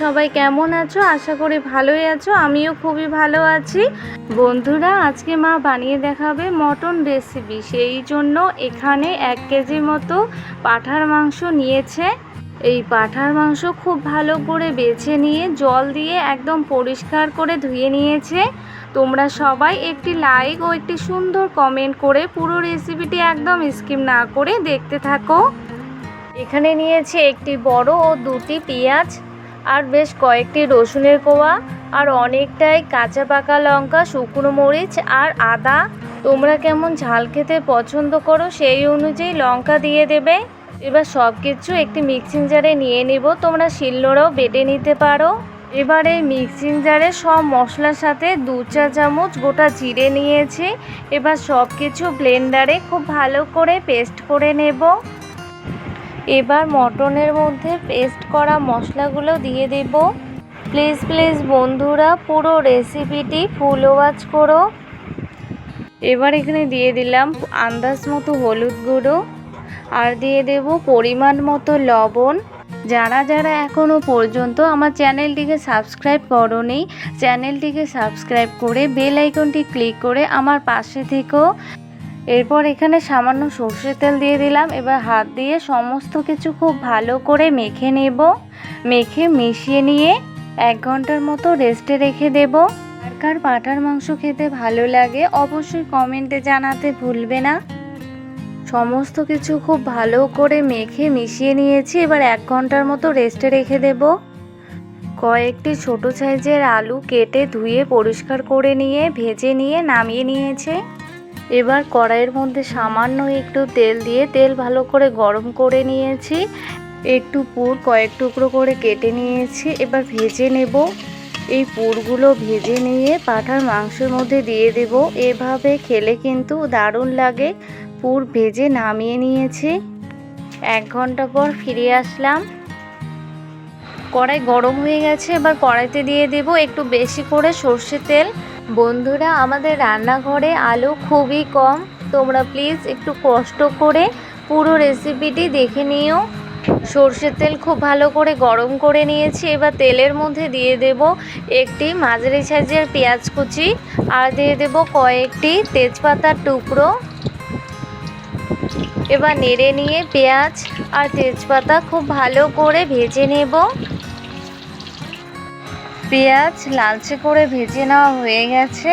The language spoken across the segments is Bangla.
সবাই কেমন আছো? আশা করি ভালোই আছো। আমিও খুবই ভালো আছি। বন্ধুরা, আজকে মা বানিয়ে দেখাবে মটন রেসিপি সেই জন্য এখানে এক কেজি মতো পাঠার মাংস নিয়েছে। এই পাঠার মাংস খুব ভালো করে বেছে নিয়ে জল দিয়ে একদম পরিষ্কার করে ধুয়ে নিয়েছে। তোমরা সবাই একটি লাইক ও একটি সুন্দর কমেন্ট করে পুরো রেসিপিটি একদম স্কিপ না করে দেখতে থাকো। এখানে নিয়েছে একটি বড় ও দুটি পেঁয়াজ। আর বেশ কয়েকটি রসুনের কোয়া আর অনেকটাই কাঁচা পাকা লঙ্কা, শুকনো মরিচ আর আদা। তোমরা কেমন ঝাল খেতে পছন্দ করো সেই অনুযায়ী লঙ্কা দিয়ে দেবে। এবার সব কিছু একটি মিক্সিং জারে নিয়ে নিব। তোমরা শিলনোড়াও বেটে নিতে পারো। এবার এই মিক্সিং জারে সব মশলার সাথে দু চা চামচ গোটা জিরে নিয়েছি। এবার সব কিছু ব্লেন্ডারে খুব ভালো করে পেস্ট করে নেব। এবার মটনের মধ্যে পেস্ট করা মশলাগুলো দিয়ে দেব। প্লিজ প্লিজ বন্ধুরা, পুরো রেসিপিটি ফুল ওয়াচ করো। এবার এখানে দিয়ে দিলাম আন্দাজ মতো হলুদ গুঁড়ো। আর দিয়ে দেব পরিমাণ মতো লবণ। যারা যারা এখনও পর্যন্ত আমার চ্যানেলটিকে সাবস্ক্রাইব করনি, চ্যানেলটিকে সাবস্ক্রাইব করে বেল আইকনটি ক্লিক করে আমার পাশে থেকেও এরপর এখানে সামান্য সর্ষের তেল দিয়ে দিলাম। এবার হাত দিয়ে সমস্ত কিছু খুব ভালো করে মেখে নেব। মেখে মিশিয়ে নিয়ে এক ঘণ্টার মতো রেস্টে রেখে দেব। আর কার পাটার মাংস খেতে ভালো লাগে অবশ্যই কমেন্টে জানাতে ভুলবে না। সমস্ত কিছু খুব ভালো করে মেখে মিশিয়ে নিয়েছি। এবার এক ঘণ্টার মতো রেস্টে রেখে দেব। কয়েকটি ছোট সাইজের আলু কেটে ধুয়ে পরিষ্কার করে নিয়ে, ভেজে নিয়ে, নামিয়ে নিয়েছে। এবার কড়াইয়ের মধ্যে সামান্য একটু তেল দিয়ে তেল ভালো করে গরম করে নিয়েছি। একটু পুর কয়েক টুকরো করে কেটে নিয়েছি। এবার ভেজে নেব। এই পুরগুলো ভেজে নিয়ে পাঠার মাংসের মধ্যে দিয়ে দেব। এভাবে খেলে কিন্তু দারুণ লাগে। পুর ভেজে নামিয়ে নিয়েছি। এক ঘণ্টা পর ফিরে আসলাম। কড়াই গরম হয়ে গেছে। এবার কড়াইতে দিয়ে দেব একটু বেশি করে সর্ষে তেল। বন্ধুরা, আমাদের রান্নাঘরে আলো খুবই কম। তোমরা প্লিজ একটু কষ্ট করে পুরো রেসিপিটি দেখে নিও। সর্ষের তেল খুব ভালো করে গরম করে নিয়েছি। এবার তেলের মধ্যে দিয়ে দেব একটি মাঝারি সাইজের পেঁয়াজ কুচি আর দিয়ে দেব কয়েকটি তেজপাতার টুকরো। এবার নেড়ে নিয়ে পেঁয়াজ আর তেজপাতা খুব ভালো করে ভেজে নেব। পেঁয়াজ লালচে করে ভেজে নেওয়া হয়ে গেছে।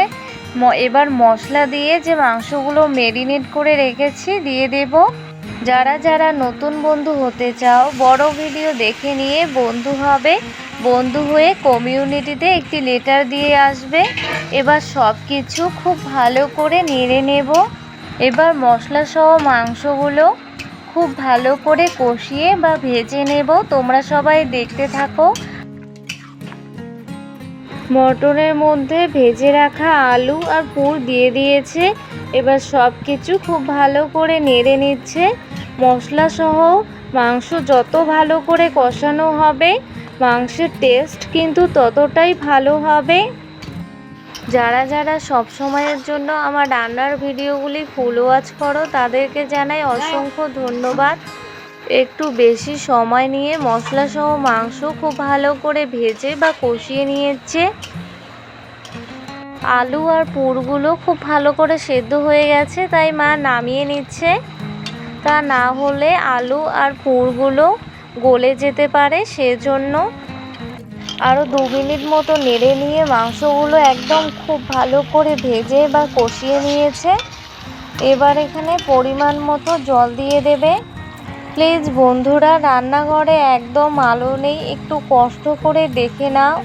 এবার মশলা দিয়ে যে মাংসগুলো মেরিনেট করে রেখেছি দিয়ে দেব। যারা যারা নতুন বন্ধু হতে চাও, বড় ভিডিও দেখে নিয়ে বন্ধু হবে। বন্ধু হয়ে কমিউনিটিতে একটি লেটার দিয়ে আসবে। এবার সব কিছু খুব ভালো করে নেড়ে নেব। এবার মশলা সহ মাংসগুলো খুব ভালো করে কষিয়ে বা ভেজে নেব। তোমরা সবাই দেখতে থাকো। মটনের মধ্যে ভেজে রাখা আলু আর পুর দিয়ে দিয়েছে। এবার সব কিছু খুব ভালো করে নেড়ে নিচ্ছে। মশলা সহ মাংস যত ভালো করে কষানো হবে, মাংসের টেস্ট কিন্তু ততটাই ভালো হবে। যারা যারা সব সময়ের জন্য আমার রান্নার ভিডিওগুলি ফুল ওয়াচ করো, তাদেরকে জানাই অসংখ্য ধন্যবাদ। একটু বেশি সময় নিয়ে মশলা সহ মাংস খুব ভালো করে ভেজে বা কষিয়ে নিয়েছে। আলু আর পুরগুলো খুব ভালো করে সেদ্ধ হয়ে গেছে, তাই মা নামিয়ে নিচ্ছে। তা না হলে আলু আর পুরগুলো গলে যেতে পারে, সেজন্য আরও দু মিনিট মতো নেড়ে নিয়ে মাংসগুলো একদম খুব ভালো করে ভেজে বা কষিয়ে নিয়েছে। এবার এখানে পরিমাণ মতো জল দিয়ে দেবে। প্লিজ বন্ধুরা, রান্নাঘরে একদম আলো নেই, একটু কষ্ট করে দেখে নাও।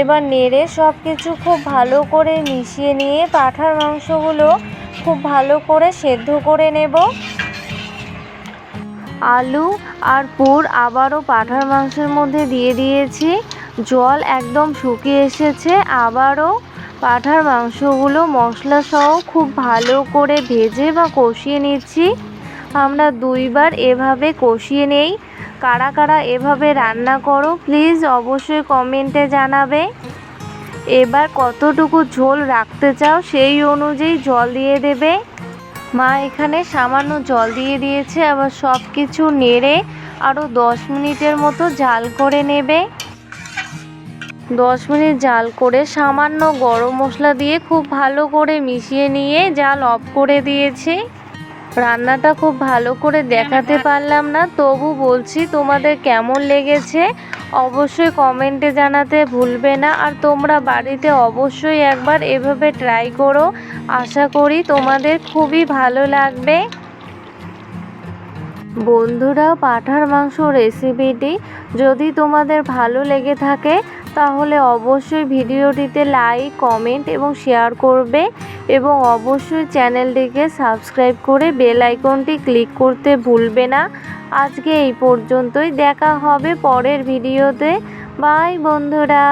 এবার নেড়ে সব কিছু খুব ভালো করে মিশিয়ে নিয়ে পাঠার মাংসগুলো খুব ভালো করে সেদ্ধ করে নেব। আলু আর পুর আবারও পাঠার মাংসের মধ্যে দিয়ে দিয়েছি। জল একদম শুকিয়ে এসেছে, আবারও পাঠার মাংসগুলো মশলা সহ খুব ভালো করে ভেজে বা কষিয়ে নিচ্ছি। আমরা দুইবার এভাবে কষিয়ে নেই। কারা কারা এভাবে রান্না করো প্লিজ অবশ্যই কমেন্টে জানাবে। এবার কতটুকু ঝোল রাখতে চাও সেই অনুযায়ী জল দিয়ে দেবে। মা এখানে সামান্য জল দিয়ে দিয়েছে, আবার সব কিছু নেড়ে আরও দশ মিনিটের মতো জাল করে নেবে। দশ মিনিট জাল করে সামান্য গরম মশলা দিয়ে খুব ভালো করে মিশিয়ে নিয়ে জাল অফ করে দিয়েছি। রান্নাটা খুব ভালো করে দেখাতে পারলাম না, তবু বলছি তোমাদের কেমন লেগেছে অবশ্যই কমেন্টে জানাতে ভুলবে না, আর তোমরা বাড়িতে অবশ্যই একবার এভাবে ট্রাই করো, আশা করি তোমাদের খুবই ভালো লাগবে। বন্ধুরা, পাঁঠার মাংস রেসিপিটি যদি তোমাদের ভালো লেগে থাকে, তাহলে অবশ্যই ভিডিওটিতে লাইক কমেন্ট এবং শেয়ার করবে এবং অবশ্যই চ্যানেলটিকে সাবস্ক্রাইব করে বেল আইকনটি ক্লিক করতে ভুলবে না। আজকে এই পর্যন্তই, দেখা হবে পরের ভিডিওতে বাই বন্ধুরা।